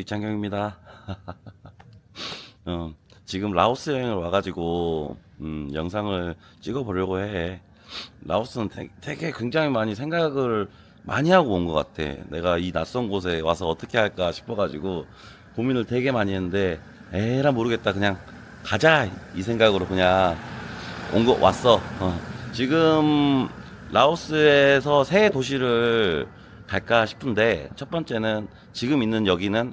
이창경입니다. 어, 지금 라오스 여행을 와가지고 음, 영상을 찍어보려고 해. 라오스는 되- 되게 굉장히 많이 생각을 많이 하고 온 것 같아. 내가 이 낯선 곳에 와서 어떻게 할까 싶어가지고 고민을 되게 많이 했는데 에라 모르겠다 그냥 가자 이 생각으로 그냥 온 거 왔어. 어. 지금 라오스에서 새 도시를 갈까 싶은데 첫 번째는 지금 있는 여기는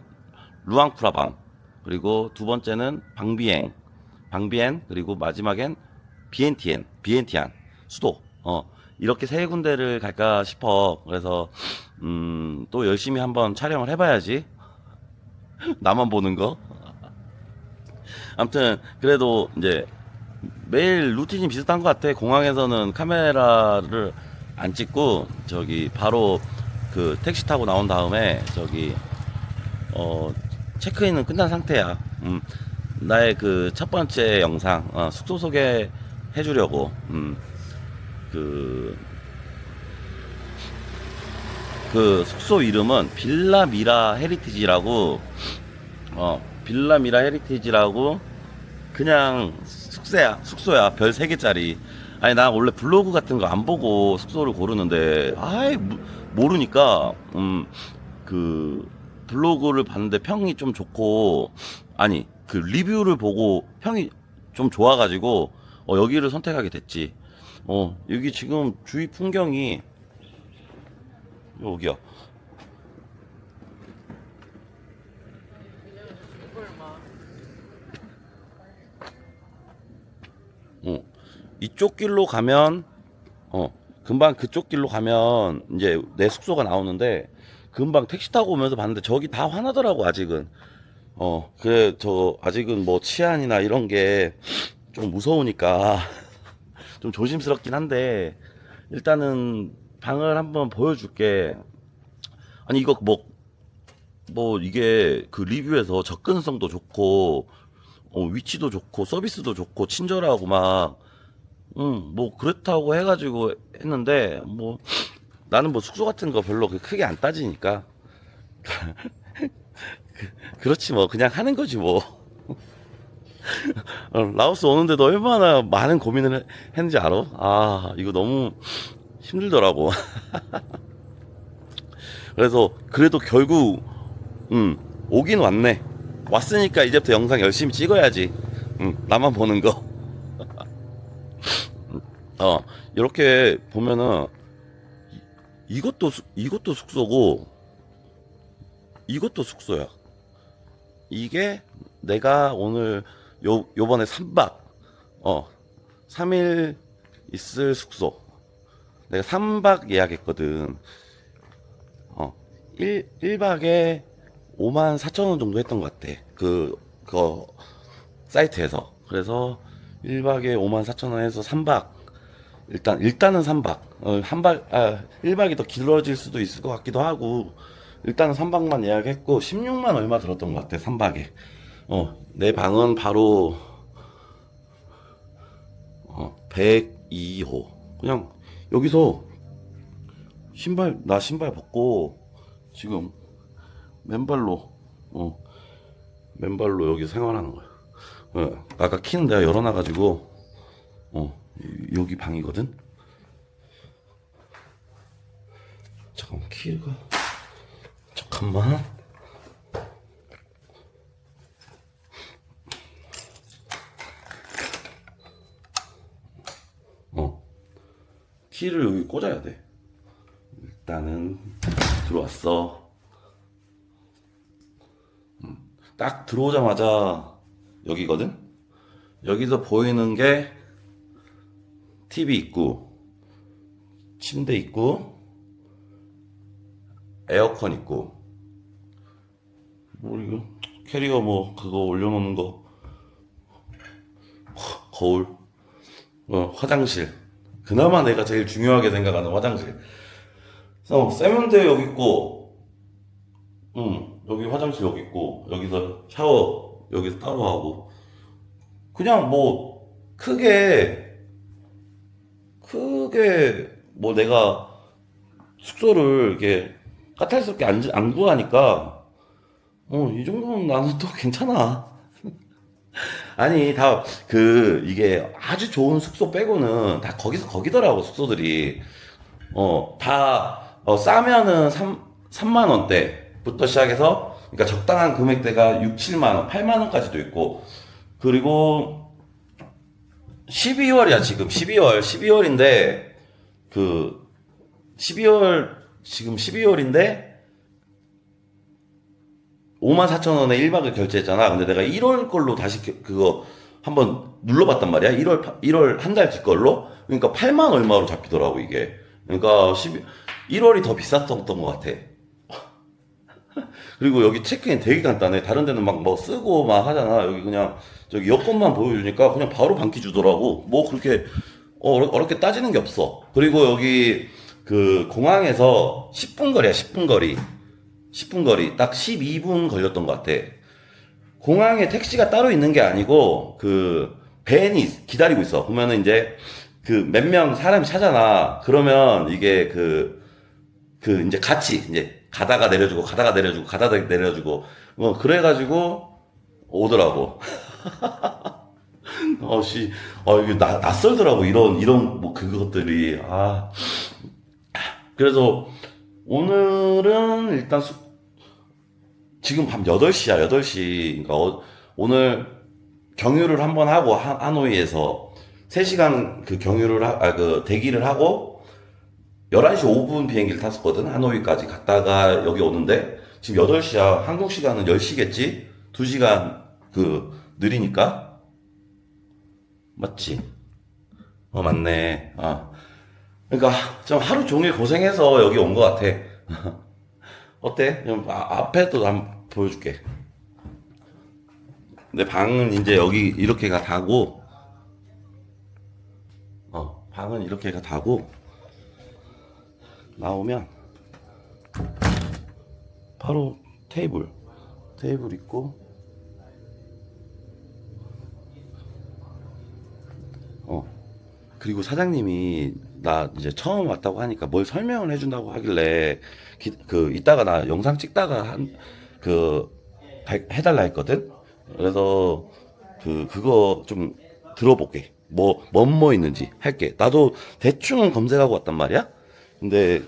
루앙프라방 그리고 두 번째는 방비엥 방비엔 그리고 마지막엔 비엔티엔 비엔티안 수도. 어 이렇게 세 군데를 갈까 싶어. 그래서 음 또 열심히 한번 촬영을 해봐야지. 나만 보는 거. 아무튼 그래도 이제 매일 루틴이 비슷한 것 같아. 공항에서는 카메라를 안 찍고 저기 바로 그 택시 타고 나온 다음에 저기 어 체크인은 끝난 상태야. 음. 나의 그 첫 번째 영상 어, 숙소 소개 해주려고 음 그 그 숙소 이름은 빌라 미라 헤리티지라고 어 빌라 미라 헤리티지라고 그냥 숙소야 숙소야. 별 3개짜리. 아니 나 원래 블로그 같은 거 안 보고 숙소를 고르는데 아이 모- 모르니까 음. 그 블로그를 봤는데 평이 좀 좋고 아니 그 리뷰를 보고 평이 좀 좋아가지고 어 여기를 선택하게 됐지. 어 여기 지금 주위 풍경이 여기야 어, 이쪽 길로 가면 어 금방 그쪽 길로 가면 이제 내 숙소가 나오는데 금방 택시 타고 오면서 봤는데 저기 다 화나더라고 아직은. 어 그래 저 아직은 뭐 치안이나 이런 게 좀 무서우니까 좀 조심스럽긴 한데 일단은 방을 한번 보여줄게. 아니 이거 뭐뭐 이게 그 리뷰에서 접근성도 좋고 어, 위치도 좋고 서비스도 좋고 친절하고 막, 음, 뭐 그렇다고 해가지고 했는데 뭐 나는 뭐 숙소 같은 거 별로 그 크게 안 따지니까 그- 그렇지 뭐 그냥 하는 거지 뭐. 어, 라오스 오는데도 얼마나 많은 고민을 해- 했는지 알아? 아 이거 너무 힘들더라고. 그래서 그래도 결국 음 오긴 왔네. 왔으니까 이제부터 영상 열심히 찍어야지. 응, 나만 보는 거. 어, 이렇게 보면은 이- 이것도 숙- 이것도 숙소고 이것도 숙소야. 이게 내가 오늘 요 요번에 3박 어 3일 있을 숙소. 내가 3박 예약했거든. 어 1, 1박에 5만 4천 원 정도 했던 것 같아. 그, 그, 사이트에서. 그래서 1박에 5만 4천 원 해서 3박. 일단, 일단은 3박. 어, 한 박, 아, 1박이 더 길어질 수도 있을 것 같기도 하고, 일단은 3박만 예약했고, 16만 얼마 들었던 것 같아, 3박에. 어, 내 방은 바로, 어, 102호. 그냥, 여기서, 신발, 나 신발 벗고, 지금, 맨발로 어 맨발로 여기 생활하는 거야. 어, 아까 키는 내가 열어놔가지고 어 이- 여기 방이거든. 잠깐 키가 잠깐만. 어 키를 여기 꽂아야 돼. 일단은 들어왔어. 딱 들어오자마자 여기거든? 여기서 보이는 게 TV 있고, 침대 있고, 에어컨 있고, 뭐 이거 캐리어 뭐 그거 올려놓는 거, 허, 거울, 어, 화장실. 그나마 내가 제일 중요하게 생각하는 화장실. 어, 세면대 여기 있고, 응, 여기 화장실 여기 있고, 여기서 샤워, 여기서 따로 하고. 그냥 뭐, 크게, 크게, 뭐 내가 숙소를 이렇게 까탈스럽게 안, 안 구하니까, 어, 이 정도면 나는 또 괜찮아. 아니, 다, 그, 이게 아주 좋은 숙소 빼고는 다 거기서 거기더라고, 숙소들이. 어, 다, 어, 싸면은 3, 3만원대부터 시작해서, 그러니까 적당한 금액대가 6, 7만원, 8만원까지도 있고, 그리고 12월이야, 지금. 12월. 12월인데, 그, 12월, 지금 12월인데, 5만 4천 원에 1박을 결제했잖아. 근데 내가 1월 걸로 다시 그- 그거 한번 눌러봤단 말이야. 1월, 1월 한 달 뒤 걸로. 그러니까 8만 얼마로 잡히더라고, 이게. 그러니까 12, 1월이 더 비쌌던 것 같아. 그리고 여기 체크인 되게 간단해. 다른 데는 막 뭐 쓰고 막 하잖아. 여기 그냥 저기 여권만 보여주니까 그냥 바로 반기 주더라고. 뭐 그렇게 어렵게 따지는 게 없어. 그리고 여기 그 공항에서 10분 거리야, 10분 거리. 10분 거리. 딱 12분 걸렸던 것 같아. 공항에 택시가 따로 있는 게 아니고 그 밴이 기다리고 있어. 보면은 이제 그 몇 명 사람 이 차잖아. 그러면 이게 그 그 이제 같이 이제 가다가 내려주고 가다가 내려주고 가다가 내려주고 뭐 그래가지고 오더라고. 어씨, 어 이게 나, 낯설더라고 이런 이런 뭐 그것들이. 아. 그래서 오늘은 일단 수, 지금 밤 8시야 8시. 그러니까 어- 오늘 경유를 한번 하고 하, 하노이에서 3시간 그 경유를 하, 아, 그 대기를 하고 11시 5분 비행기를 탔었거든. 하노이까지 갔다가 여기 오는데 지금 8시야. 한국 시간은 10시겠지? 2시간 그 느리니까. 맞지? 어, 맞네. 아. 그러니까 좀 하루 종일 고생해서 여기 온 것 같아. 어때? 좀 아, 앞에도 한번 보여줄게. 내 방은 이제 여기 이렇게가 다고, 어, 방은 이렇게가 다고, 나오면 바로 테이블 테이블 있고 어 그리고 사장님이 나 이제 처음 왔다고 하니까 뭘 설명을 해준다고 하길래 기- 그 이따가 나 영상 찍다가 한 그 해달라 했거든? 그래서 그 그거 좀 들어볼게. 뭐뭐뭐 있는지 할게. 나도 대충 검색하고 왔단 말이야 근데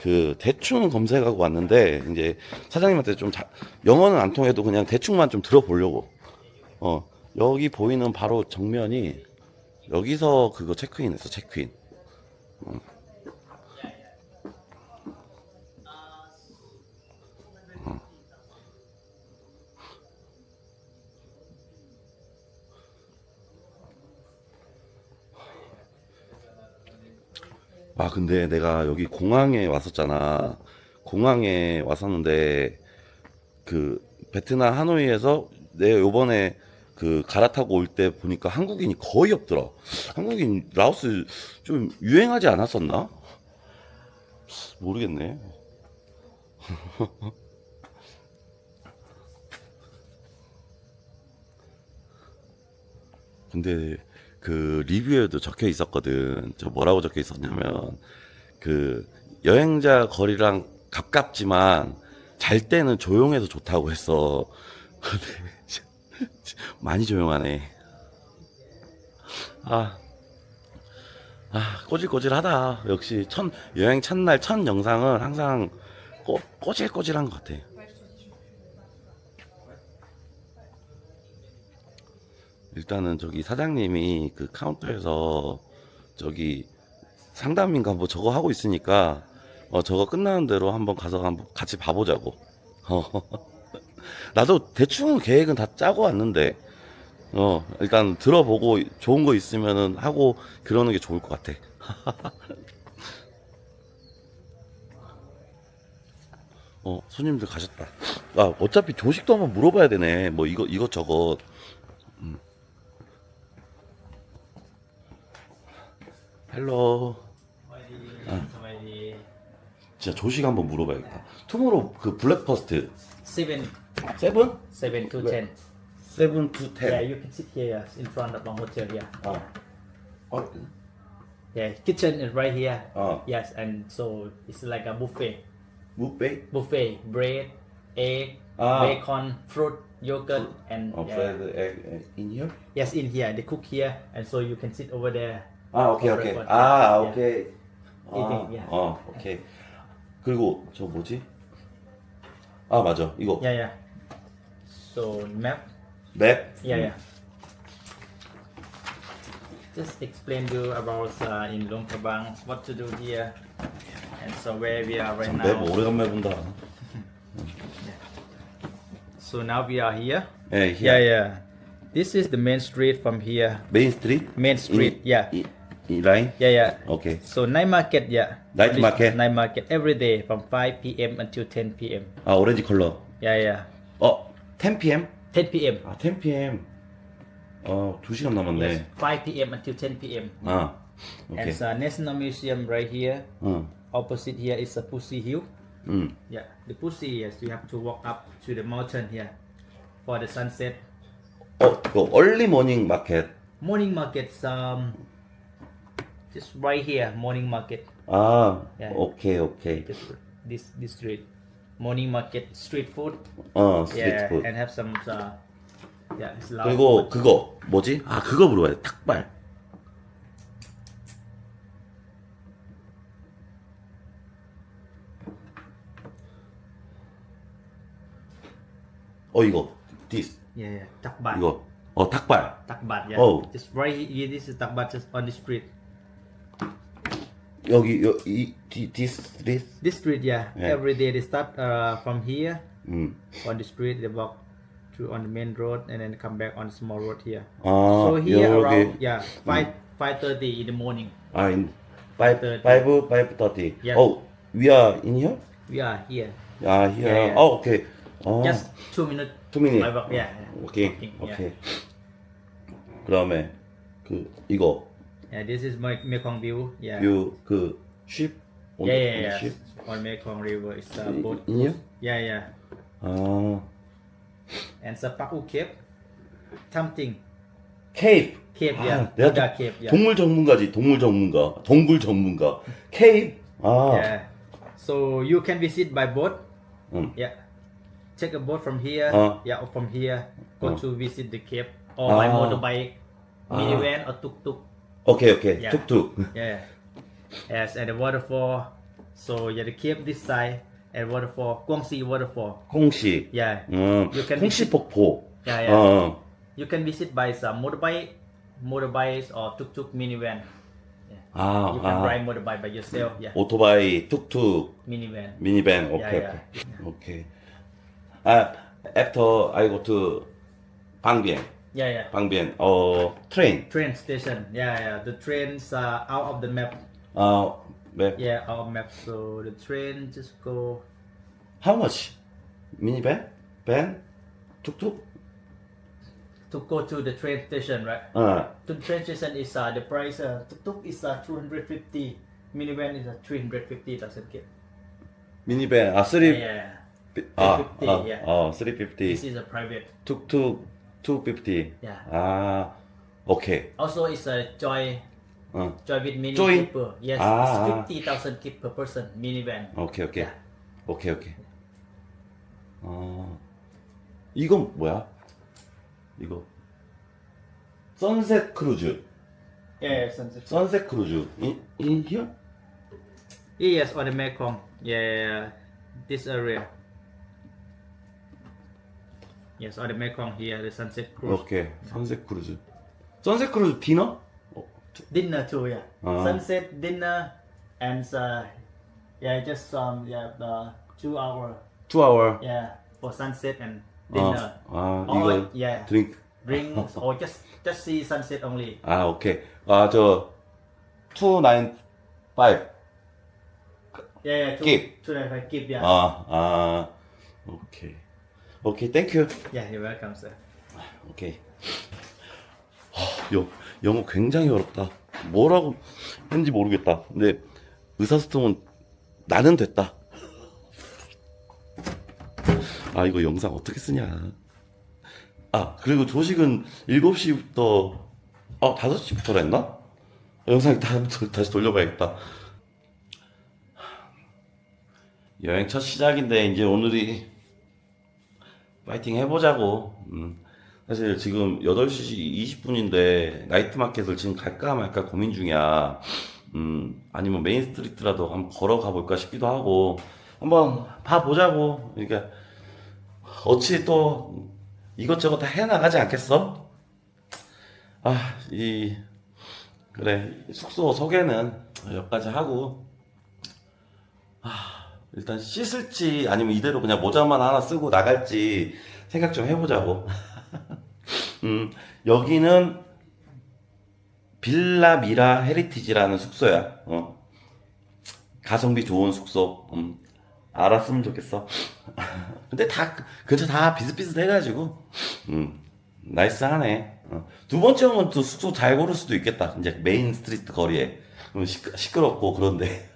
그 대충 검색하고 왔는데 이제 사장님한테 좀 자- 영어는 안 통해도 그냥 대충만 좀 들어보려고. 어 여기 보이는 바로 정면이 여기서 그거 체크인했어 체크인. 어. 어. 아, 근데 내가 여기 공항에 왔었잖아. 공항에 왔었는데, 그, 베트남 하노이에서 내 요번에 그 갈아타고 올 때 보니까 한국인이 거의 없더라. 한국인, 라오스 좀 유행하지 않았었나? 모르겠네. 근데 그 리뷰에도 적혀 있었거든. 저 뭐라고 적혀 있었냐면 그 여행자 거리랑 가깝지만 잘 때는 조용해서 좋다고 했어. 많이 조용하네. 아, 아 꼬질꼬질하다. 역시 첫 여행 첫날 첫 영상은 항상 꼬, 꼬질꼬질한 것 같아. 일단은 저기 사장님이 그 카운터에서 저기 상담인가 뭐 저거 하고 있으니까 어 저거 끝나는 대로 한번 가서 한번 같이 봐보자고. 어. 나도 대충 계획은 다 짜고 왔는데 어 일단 들어보고 좋은 거 있으면은 하고 그러는 게 좋을 것 같아. 어 손님들 가셨다. 아 어차피 조식도 한번 물어봐야 되네. 뭐 이거 이것저것. 헬로. Somebody 진짜 조식 한번 물어봐야겠다. 투모로우 그 블랙퍼스트 seven 세븐? seven to Where? ten. 세븐 투 Yeah, 텐. you can sit here in front of our hotel. Yeah, 아. 아, yeah. Kitchen is right here. 아. Yes, and so it's like a buffet. 무베이? Buffet bread, egg, Ah. bacon, fruit, yogurt, and 어, yeah. fried egg in here? yes, in here they cook here, and so you can sit over there. 아, 오케이, For 오케이. breakfast. 아, Yeah. 오케이. 아, Eating, yeah. 어, 오케이. 그리고 저 뭐지? 아, 맞아. 이거 Yeah, yeah. So map. 맵. Yeah, yeah. Just explain you about uh, in Luang Prabang what to do here, and so where we are right 맵 now. 오래간만에 본다. So now we are here. 예, Yeah, yeah. This is the main street from here. 메인 스트리트? Main street, 이, yeah. 이, 이 라인? Yeah, yeah. 오케이. So night market, yeah. Night This- market? Night market every day from 5 p.m. until 10 p.m. 아, 오렌지 컬러. Yeah, yeah. 어, 10 p.m.? 10 p.m. 아, 10 p.m. 어, 2시간 남았네. Yes, 5 p.m. until 10 p.m. 아, 오케이. And uh, National Museum right here. 응, Opposite here is a Pussy Hill. 응. Yeah, the Pussy. Yes, you have to walk up to the mountain here for the sunset. 어, 이거 얼리 모닝 마켓. Morning markets. Um, just right here. Morning market. 아, Yeah. 오케이, 오케이. This this this street. Morning market. Street food. 어, 스트리트 Yeah, 푸드. and have some. Uh, yeah, it's loud. 그리고 그거 뭐지? 아, 그거 물어봐야 돼. 탁발. 어, 이거. this. Yeah, yeah. Takbat. 이거. 어, 탁발. Takbat. Yeah. Oh. Just right here. This is Takbat. Just on the street. 여기 여, 이 디- this this. This street. Yeah. Yeah. Every day they start uh, from here 음. on the street. They walk to on the main road and then come back on the small road here. 아, so here 여기. around yeah five five thirty in the morning. 아, in 5 30. 5 5:30. Yeah. Oh, we are in here? We are here. 아, here. Yeah, yeah. 어, 오케이. 어. Just two minutes. two minutes. by walk. Yeah. yeah. 오케이. Walking, yeah. 오케이. 그다음에 그 이거 Yeah, this is my Mekong view. Yeah. 뷰그 쉽. yeah, yeah, yeah. 쉽. On Mekong River, it's a In- boat. in here? Yeah, yeah. 아, And sa Paku Cave, something 케이프. cave. 아, yeah, 내가 Buddha 또 cave. Yeah. 동물 전문가지. 동물 전문가. 동굴 전문가. 케이프. 아. Yeah. So you can visit by boat. 음. Yeah. Take a boat from here. Uh. Yeah, or from here go Uh. to visit the cave or by Ah. motorbike, minivan or tuk tuk. 오케이, 오케이. Yeah. 툭툭. Yeah. Yes, and the waterfall. So yeah, the cave this side and waterfall, Guangxi waterfall. 홍시. Yeah. 음. You can 홍시 visit- 폭포. Yeah, yeah. 어. You can visit by some motorbike, motorbikes or tuk tuk minivan. 아, You can 아. ride motorbike by yourself. Yeah. 오토바이, 툭툭, Minivan. 미니밴. 오케이, yeah. 오케이. 오케이. 아, after I go to 방비엔. Yeah, yeah. 방변 or train. Train station. Yeah, yeah. The trains are out of the map. Uh, map. Yeah, out of map. So the train just go. How much? Minivan, van, tuk tuk. To go to the train station, right? Uh, The train station is uh, the price. Uh, tuk tuk is uh, 250. Minivan is uh, 350 doesn't get. minivan. Ah, three. Yeah, yeah. Ah, ah, yeah. Ah, three fifty. This is a private. Tuk tuk. 250. Yeah. 아, 오케이. Also, it's a joy. 어. Joy with mini Joy? keeper. Yes, Ah, ah. it's 50,000 kip per person. Minivan. 오케이, 오케이. Yeah. 오케이, 오케이. 어. 이건 뭐야? 이거. 선셋 크루즈. Yeah, yeah, sunset. 선셋 크루즈. In, in here? Yes, on the Mekong. Yeah, this area. Yes, on the Mekong here, the sunset cruise. 오케이. 선셋 크루즈. 선셋 크루즈 디너? 어, Dinner too, yeah. Ah. Sunset dinner and uh, yeah, just um yeah the two hour 2 hour. yeah for sunset and dinner. 아, or 이거 yeah, 드링크. drinks or just just see sunset only. 아, 오케이. 아, 저 295. Yeah, yeah. Two, Keep. Two night keep yeah. 아, 아. 오케이. 오케이. 땡큐. Yeah, you're welcome, sir. 오케이. 하, 영, 영어 굉장히 어렵다. 뭐라고 했는지 모르겠다. 근데 의사소통은 나는 됐다. 아, 이거 영상 어떻게 쓰냐. 아, 그리고 조식은 7시부터, 아, 5시부터 했나? 영상 다, 다시 돌려봐야겠다. 여행 첫 시작인데, 이제 오늘이 파이팅 해보자고. 음. 사실 지금 8시 20분인데 나이트 마켓을 지금 갈까 말까 고민 중이야. 음, 아니면 메인 스트리트라도 한번 걸어가 볼까 싶기도 하고. 한번 봐보자고. 그러니까 어찌 또 이것저것 다 해나가지 않겠어? 아, 이 그래 숙소 소개는 여기까지 하고 아, 일단 씻을지 아니면 이대로 그냥 모자만 하나 쓰고 나갈지 생각 좀 해보자고. 음, 여기는 빌라 미라 헤리티지라는 숙소야. 어. 가성비 좋은 숙소. 음, 알았으면 좋겠어. 근데 다 근처 다 비슷비슷해가지고 음, 나이스하네. 어. 두 번째 오면 또 숙소 잘 고를 수도 있겠다. 이제 메인 스트리트 거리에 음, 시끄, 시끄럽고 그런데.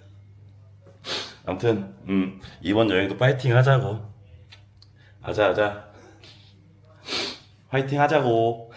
아무튼 음, 이번 여행도 파이팅 하자고. 하자 하자. 파이팅 하자고.